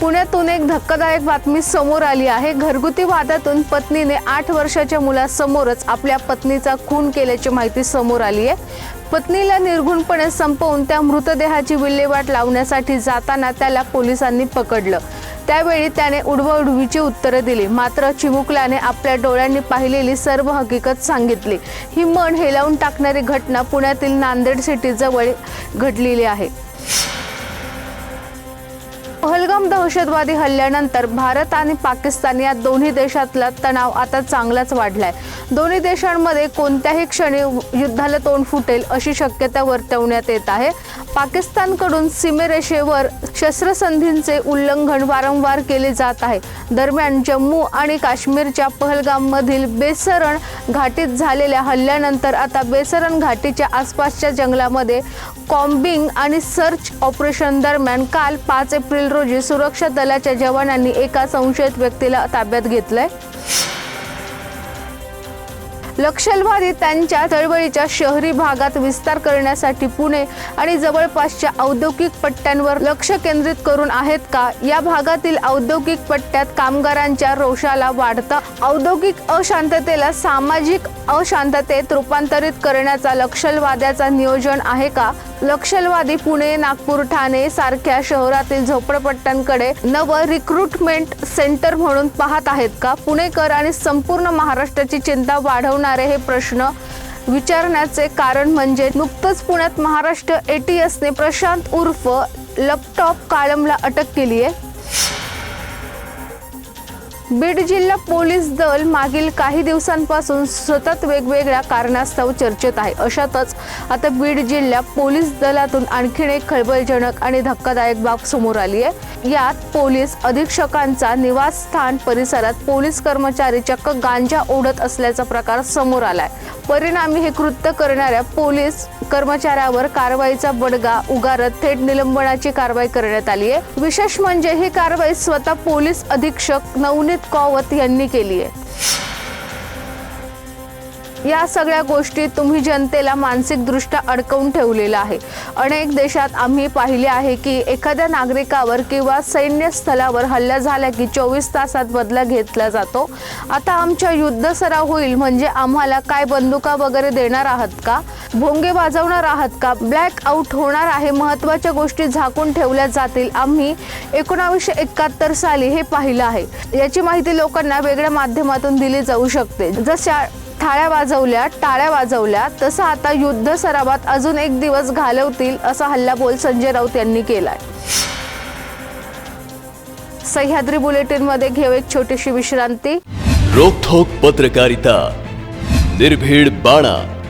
पुण्यातून एक धक्कादायक बातमी समोर आली आहे. घरगुती वादातून पत्नीने आठ वर्षाच्या मुलासमोरच आपल्या पत्नीचा खून केल्याची माहिती समोर आली आहे. पत्नीला निर्घुणपणे संपवून त्या मृतदेहाची विल्हेवाट लावण्यासाठी जाताना त्याला पोलिसांनी पकडलं. त्यावेळी त्याने उडवाउडवीची उत्तरं दिली. मात्र चिमुकल्याने आपल्या डोळ्यांनी पाहिलेली सर्व हकीकत सांगितली. ही मन हेलावून टाकणारी घटना पुण्यातील नांदेड सिटीजवळ घडलेली आहे. पहलगाम दहशतवादी हल्ल्यानंतर भारत आणि पाकिस्तान या दोन्ही देशातला तणाव आता चांगलाच वाढलाय. दोन्ही देशांमध्ये कोणत्याही क्षणी युद्धाला तोंड फुटेल अशी शक्यता वर्तवण्यात येत आहे. पाकिस्तानकडून सीमेरेषेवर शस्त्रसंधींचे उल्लंघन वारंवार केले जात आहे. दरम्यान जम्मू आणि काश्मीरच्या पहलगाममधील बेसरण घाटीत झालेल्या हल्ल्यानंतर आता बेसरण घाटीच्या आसपासच्या जंगलामध्ये कॉम्बिंग आणि सर्च ऑपरेशन दरम्यान काल पाच एप्रिल रोजी सुरक्षा दलाच्या जवानांनी एका संशयित व्यक्तीला ताब्यात घेतलंय. नक्षलवादी त्यांच्या चळवळीच्या शहरी भागात विस्तार करण्यासाठी पुणे आणि जवळपासच्या औद्योगिक पट्ट्यांवर लक्ष केंद्रित करून आहेत का? या भागातील औद्योगिक पट्ट्यात कामगारांच्या रोषाला वाढता औद्योगिक अशांततेला सामाजिक अशांततेत रूपांतरित करण्याचा नक्षलवाद्याचा नियोजन आहे का? नक्षलवादी पुणे नागपूर ठाणे सारख्या शहरातील झोपडपट्ट्यांकडे नवं रिक्रुटमेंट सेंटर म्हणून पाहत आहेत का? पुणेकर आणि संपूर्ण महाराष्ट्राची चिंता वाढवणारे हे प्रश्न विचारण्याचे कारण म्हणजे नुकतंच पुण्यात महाराष्ट्र एटीएसने प्रशांत उर्फ लॅपटॉप कालमला अटक केली आहे बीड जिल्हा पोलीस दल मागील काही दिवसांपासून सतत वेगवेगळ्या कारणास्तव चर्चेत आहे. अशातच आता बीड जिल्हा पोलीस दलातून आणखीन एक खळबळजनक आणि धक्कादायक बाब समोर आली आहे. यात पोलीस अधीक्षकांचा निवासस्थान परिसरात पोलीस कर्मचारी चक्क गांजा ओढत असल्याचा प्रकार समोर आलाय. परिणामी हे कृत्य करणाऱ्या पोलीस कर्मचाऱ्यावर कारवाईचा बडगा उगारत थेट निलंबनाची कारवाई करण्यात आली आहे. विशेष म्हणजे ही कारवाई स्वतः पोलीस अधीक्षक नवनीत कौवत यांनी केली आहे. या सगळ्या गोष्टी तुम्ही जनतेला मानसिकदृष्ट्या अडकवून ठेवलेलं आहे. अनेक देशात आम्ही पाहिले आहे की एखाद्या नागरिकावर किंवा सैन्य स्थलावर हल्ला झाला की चोवीस तासात बदला घेतला जातो. आता आमच्या युद्ध सराव होईल म्हणजे आम्हाला काय बंदुका वगैरे देणार आहात का? भोंगे वाजवणार आहात का? ब्लॅक आउट होणार आहे. महत्त्वाच्या गोष्टी झाकून ठेवल्या जातील. आम्ही एकोणावीसशे एकाहत्तर साली हे पाहिलं आहे. याची माहिती लोकांना वेगळ्या माध्यमातून दिली जाऊ शकते. जशा थाळ्या वाजवल्या टाळ्या वाजवल्या तसं आता युद्ध सरावात अजून एक दिवस घालवतील असा हल्लाबोल संजय राऊत यांनी केलाय. सह्याद्री बुलेटिनमध्ये घेऊ एक छोटीशी विश्रांती. रोखोक पत्रकारिता. निर्भीड बाणा.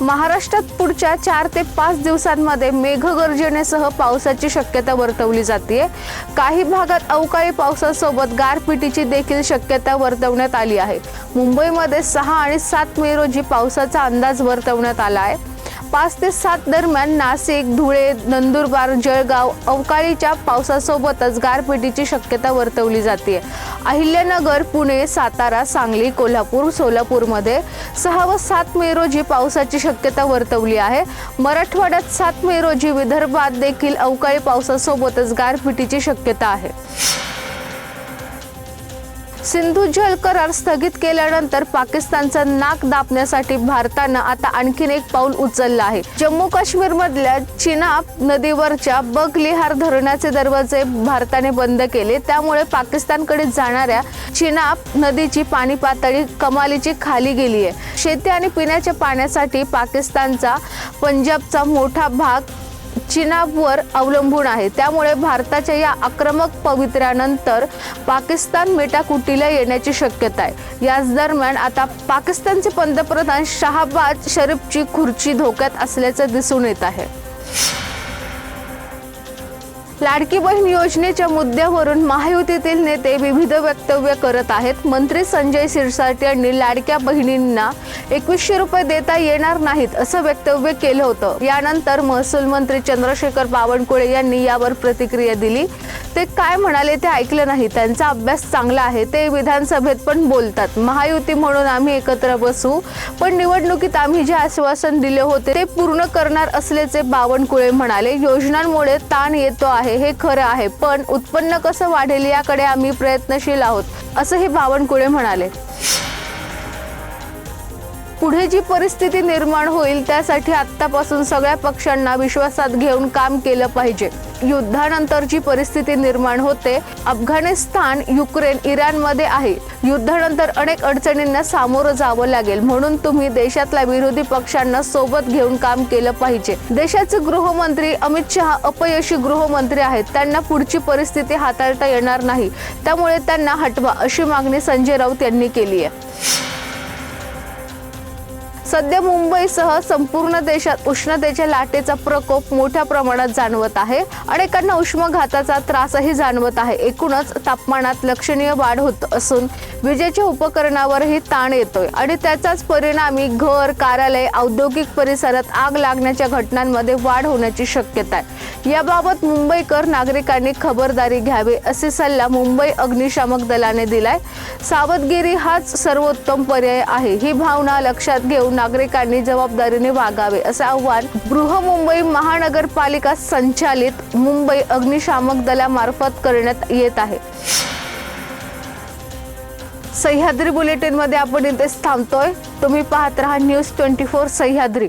महाराष्ट्रात पुढच्या चार ते पाच दिवसांमध्ये मेघगर्जनेसह पावसाची शक्यता वर्तवली जाते काही भागात अवकाळी पावसासोबत गारपिटीची देखील शक्यता वर्तवण्यात आली आहे. मुंबईमध्ये सहा आणि सात मे रोजी पावसाचा अंदाज वर्तवण्यात आला आहे. पाच ते सात दरम्यान नाशिक धुळे नंदुरबार जळगाव अवकाळीच्या पावसासोबतच गारपिटीची शक्यता वर्तवली जाते. अहिल्यानगर पुणे सातारा सांगली कोल्हापूर सोलापूरमध्ये सहा व सात मे रोजी पावसाची शक्यता वर्तवली आहे. मराठवाड्यात सात मे रोजी विदर्भात देखील अवकाळी पावसासोबतच गारपिटीची शक्यता आहे. सिंधू जल करार स्थगित केल्यानंतर पाकिस्तानचं नाक दाबण्यासाठी भारतानं आता आणखीन एक पाऊल उचललं आहे. जम्मू काश्मीर मधल्या चिनाब नदीवरच्या बगलिहार धरणाचे दरवाजे भारताने बंद केले. त्यामुळे पाकिस्तानकडे जाणाऱ्या चिनाब नदीची पाणी पातळी कमालीची खाली गेली आहे शेती आणि पिण्याच्या पाण्यासाठी पाकिस्तानचा पंजाबचा मोठा भाग चिनाबवर अवलंबून आहे. त्यामुळे भारताच्या या आक्रमक पवित्र्यानंतर पाकिस्तान मेटाकुटीला येण्याची शक्यता आहे. याच दरम्यान आता पाकिस्तानचे पंतप्रधान शहाबाज शरीफची खुर्ची धोक्यात असल्याचं दिसून येत आहे. लाडकी बहीण योजनेच्या मुद्द्यावरून महायुतीतील नेते विविध वक्तव्य करत आहेत. मंत्री संजय शिरसाट यांनी लाडक्या बहिणींना एकवीसशे रुपये देता येणार नाहीत असं वक्तव्य केलं होतं. यानंतर महसूल मंत्री चंद्रशेखर बावनकुळे यांनी यावर प्रतिक्रिया दिली. ते काय म्हणाले ते ऐकलं नाही. त्यांचा अभ्यास चांगला आहे. ते विधानसभेत पण बोलतात. महायुती म्हणून आम्ही एकत्र बसू पण निवडणुकीत आम्ही जे आश्वासन दिले होते ते पूर्ण करणार असल्याचे बावनकुळे म्हणाले. योजनांमुळे ताण येतो आहे. हे खरं आहे पण उत्पन्न कसं वाढेल याकडे आम्ही प्रयत्नशील आहोत असं हे बावनकुळे म्हणाले. पुढे जी परिस्थिती निर्माण होईल त्यासाठी आत्तापासून सगळ्या पक्षांना विश्वासात घेऊन काम केलं पाहिजे. युद्धानंतर जी परिस्थिती निर्माण होते. अफगाणिस्तान युक्रेन इराणमध्ये आहे. युद्धानंतर अनेक अडचणींना सामोरं जावं लागेल. म्हणून तुम्ही देशातल्या विरोधी पक्षांना सोबत घेऊन काम केलं पाहिजे. देशाचे गृहमंत्री अमित शहा अपयशी गृहमंत्री आहेत. त्यांना पुढची परिस्थिती हाताळता येणार नाही. त्यामुळे त्यांना हटवा अशी मागणी संजय राऊत यांनी केली आहे. सध्या मुंबईसह संपूर्ण देशात उष्णतेच्या लाटेचा प्रकोप मोठ्या प्रमाणात जाणवत आहे. अनेकांना उष्माघाताचा त्रासही जाणवत आहे. एकूणच तापमानात लक्षणीय वाढ होत असून विजेच्या उपकरणावरही ताण येतोय आणि त्याचाच परिणामी घर कार्यालय औद्योगिक परिसरात आग लागण्याच्या घटनांमध्ये वाढ होण्याची शक्यता आहे. याबाबत मुंबईकर नागरिकांनी खबरदारी घ्यावी असे सल्ला मुंबई अग्निशामक दलाने दिलाय. सावधगिरी हाच सर्वोत्तम पर्याय आहे. ही भावना लक्षात घेऊन नागरिकांनी जबाबदारीने वागावे असे आव्हान बृहमुंबई महानगरपालिका संचालित मुंबई अग्निशामक दलामार्फत करण्यात येत आहे. सह्याद्री बुलेटिनमध्ये आपण इथेच थांबतोय. तुम्ही पाहत राहा न्यूज ट्वेंटी फोर सह्याद्री.